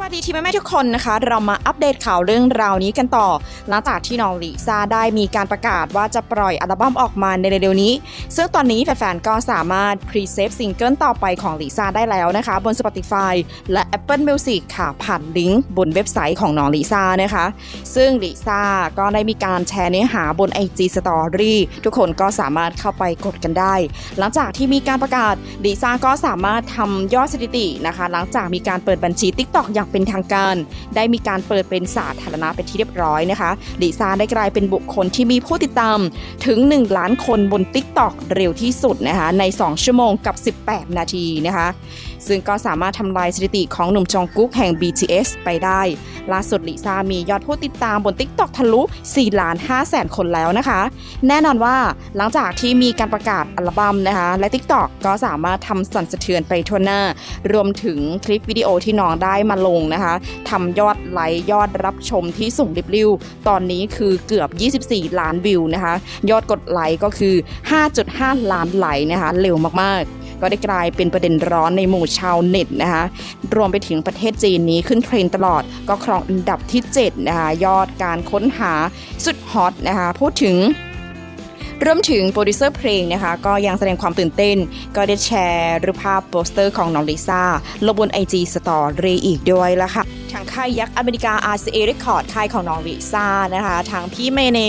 วัสดีทีมแม่ทุกคนนะคะ เรามาอัปเดตข่าวเรื่องราวนี้กันต่อ หลังจากที่น้องลิซ่าได้มีการประกาศว่าจะปล่อยอัลบั้มออกมาในเร็วๆนี้ ซึ่งตอนนี้แฟนๆก็สามารถพรีเซฟซิงเกิลต่อไปของลิซ่าได้แล้วนะคะ บน Spotify และ Apple Music ค่ะผ่านลิงก์บนเว็บไซต์ของน้องลิซ่านะคะ ซึ่งลิซ่าก็ได้มีการแชร์เนื้อหาบน IG Story ทุกคนก็สามารถเข้าไปกดกันได้ หลังจากที่มีการประกาศลิซ่าก็สามารถทำยอดสถิตินะคะ หลังจากมีการเปิดบัญชี TikTok อย่างเป็นทางการ ได้มีการเปิดเป็นสาธารณะเป็นที่เรียบร้อยนะคะลิซ่าได้กลายเป็นบุคคลที่มีผู้ติดตามถึง 1 ล้านคนบน t ิ k t o k เร็วที่สุดนะคะใน 2 ชั่วโมงกับ 18 นาทีนะคะ ซึ่งก็สามารถทำลายสถิติของหนุ่มจองกุ๊กแห่ง BTS ไปได้ ล่าสุดลิซ่ามียอดผู้ติดตามบน TikTok ทะลุ4ล้าน5แสนคนแล้วนะคะ แน่นอนว่าหลังจากที่มีการประกาศอัลบั้มนะคะ และ TikTok ก็สามารถทำสั่นสะเทือนไปทั่วหน้า รวมถึงคลิปวิดีโอที่น้องได้มาลงนะคะทำยอดไลค์ยอดรับชมที่สูงริบลิ่วตอนนี้คือเกือบ 24 ล้านวิวนะคะ ยอดกดไลค์ก็คือ 5.5 ล้านไลค์นะคะ เร็วมากๆ ก็ได้กลายเป็นประเด็นร้อนในหมู่ชาวเน็ตนะคะรวมไปถึงประเทศจีนนี้ขึ้นเทรนตลอดก็ครองอันดับที่7นะคะยอดการค้นหาสุดฮอตนะคะพูดถึงรวมถึงโปรดิวเซอร์เพลงนะคะก็ยังแสดงความตื่นเต้น ก็ได้แชร์รูปภาพโปสเตอร์ของน้องลิซ่าลงบน IG Story อีกด้วยละค่ะ ค่ายยักษ์อเมริกา RCA Record ค่ายของน้องลิซ่านะคะทางพี่เมเน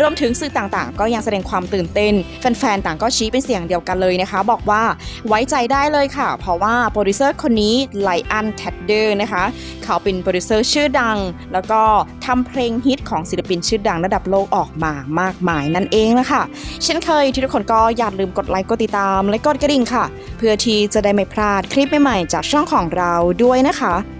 รวมถึงสื่อต่างๆ ก็ยังแสดงความตื่นเต้น แฟนๆ ต่างก็ชี้เป็นเสียงเดียวกันเลยนะคะ บอกว่าไว้ใจได้เลยค่ะ เพราะว่าโปรดิวเซอร์คนนี้ไลอันแทดเดอร์นะคะ เขาเป็นโปรดิวเซอร์ชื่อดัง แล้วก็ทำเพลงฮิตของศิลปินชื่อดังระดับโลกออกมามากมายนั่นเองนะคะเช่นเคยทุกคนก็อย่าลืมกดไลค์กดติดตามและกดกระดิ่งค่ะ เพื่อที่จะได้ไม่พลาดคลิปใหม่ๆจากช่องของเราด้วยนะคะ